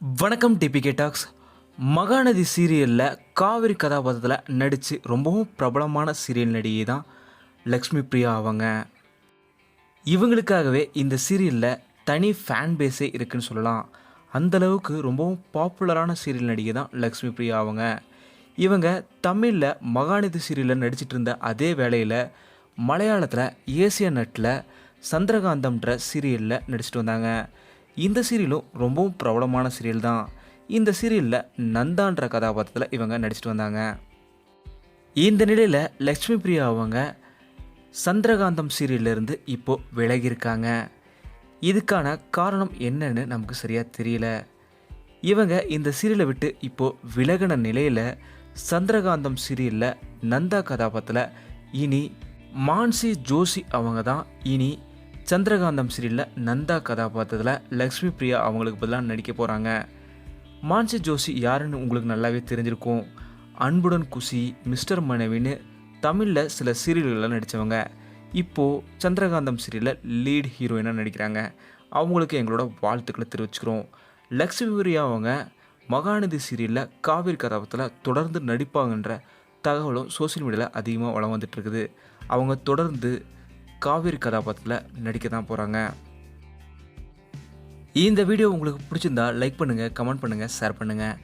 வணக்கம் DPK tax. Mahanadi சீரியலில் காவிரி கதாபாத்திரத்தில் நடித்து ரொம்பவும் பிரபலமான சீரியல் நடிகை தான் லக்ஷ்மி பிரியா அவங்க. இவங்களுக்காகவே இந்த சீரியலில் தனி ஃபேன் பேஸே இருக்குன்னு சொல்லலாம். அந்தளவுக்கு ரொம்பவும் பாப்புலரான சீரியல் நடிகை தான் லக்ஷ்மி பிரியா அவங்க. இவங்க தமிழில் மகாநதி சீரியலில் நடிச்சிட்டு இருந்த அதே வேளையில் மலையாளத்தில் ஏசியா நட்டில் சந்திரகாந்தம்ன்ற சீரியலில் நடிச்சிட்டு வந்தாங்க. இந்த சீரியலும் ரொம்பவும் பிரபலமான சீரியல் தான். இந்த சீரியலில் நந்தான்ற கதாபாத்திரத்தில் இவங்க நடிச்சிட்டு வந்தாங்க. இந்த நிலையில் லக்ஷ்மி பிரியா அவங்க சந்திரகாந்தம் சீரியல்ல இருந்து விலகியிருக்காங்க. இதுக்கான காரணம் என்னன்னு நமக்கு சரியாக தெரியல. இவங்க இந்த சீரியலை விட்டு இப்போது விலகின நிலையில் சந்திரகாந்தம் சீரியலில் நந்தா கதாபாத்திரத்தில் இனி மான்சி ஜோஷி அவங்க தான் இனி சந்திரகாந்தம் சீரியலில் நந்தா கதாபாத்திரத்தில் லக்ஷ்மி பிரியா அவங்களுக்கு பதிலாக நடிக்க போகிறாங்க மான்சி ஜோஷி யாருன்னு உங்களுக்கு நல்லாவே தெரிஞ்சிருக்கும். அன்புடன் குஷி மிஸ்டர் மனைவின்னு தமிழில் சில சீரியல்களில் நடித்தவங்க இப்போது சந்திரகாந்தம் சீரியலில் லீட் ஹீரோயினாக நடிக்கிறாங்க. அவங்களுக்கு எங்களோட வாழ்த்துக்களை தெரிவிச்சுக்கிறோம். லக்ஷ்மி பிரியா அவங்க மகாநதி சீரியலில் காவிரி கதாபாத்திரத்தில் தொடர்ந்து நடிப்பாங்கன்ற தகவலும் சோஷியல் மீடியாவில் அதிகமாக வளம் வந்துட்டுருக்குது அவங்க தொடர்ந்து காவிரி கதாபாத்திரத்தில் நடிக்க தான் போகிறாங்க இந்த வீடியோ உங்களுக்கு பிடிச்சிருந்தா லைக் பண்ணுங்கள் கமெண்ட் பண்ணுங்கள் ஷேர் பண்ணுங்கள்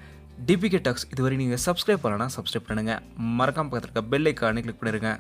டிபிகே டாக்ஸ் இதுவரை நீங்கள் சப்ஸ்கிரைப் பண்ணலன்னா சப்ஸ்கிரைப் பண்ணுங்கள் மறக்காமல் பக்கத்தில் இருக்க பெல் ஐக்கானே கிளிக் பண்ணிடுங்க